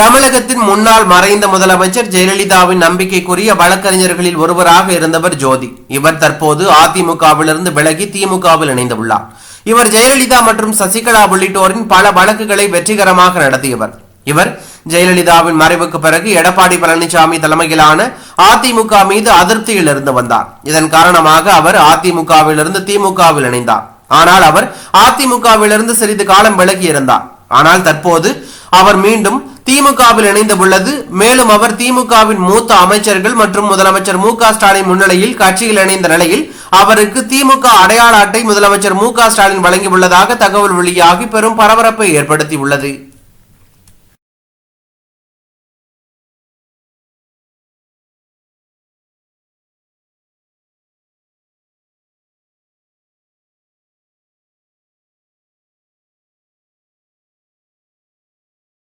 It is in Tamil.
தமிழகத்தின் முன்னாள் மறைந்த முதலமைச்சர் ஜெயலலிதாவின் நம்பிக்கைக்குரிய வழக்கறிஞர்களில் ஒருவராக இருந்தவர் ஜோதி. இவர் தற்போது அதிமுகவிலிருந்து விலகி திமுகவில் இணைந்துள்ளார். இவர் ஜெயலலிதா மற்றும் சசிகலா உள்ளிட்டோரின் பல வழக்குகளை வெற்றிகரமாக நடத்தியவர். இவர் ஜெயலலிதாவின் மறைவுக்கு பிறகு எடப்பாடி பழனிசாமி தலைமையிலான அதிமுக மீது அதிருப்தியில் இருந்து வந்தார். இதன் காரணமாக அவர் அதிமுகவிலிருந்து திமுகவில் இணைந்தார். ஆனால் அவர் அதிமுகவிலிருந்து சிறிது காலம் விலகி இருந்தார். ஆனால் தற்போது அவர் மீண்டும் திமுகவில் இணைந்து உள்ளது மேலும் அவர் திமுகவின் மூத்த அமைச்சர்கள் மற்றும் முதலமைச்சர் மு க ஸ்டாலின் முன்னிலையில் கட்சியில் இணைந்த நிலையில் அவருக்கு திமுக அடையாள அட்டை முதலமைச்சர் மு க ஸ்டாலின் வழங்கியுள்ளதாக தகவல் வெளியாகி பெரும் பரபரப்பை ஏற்படுத்தியுள்ளது.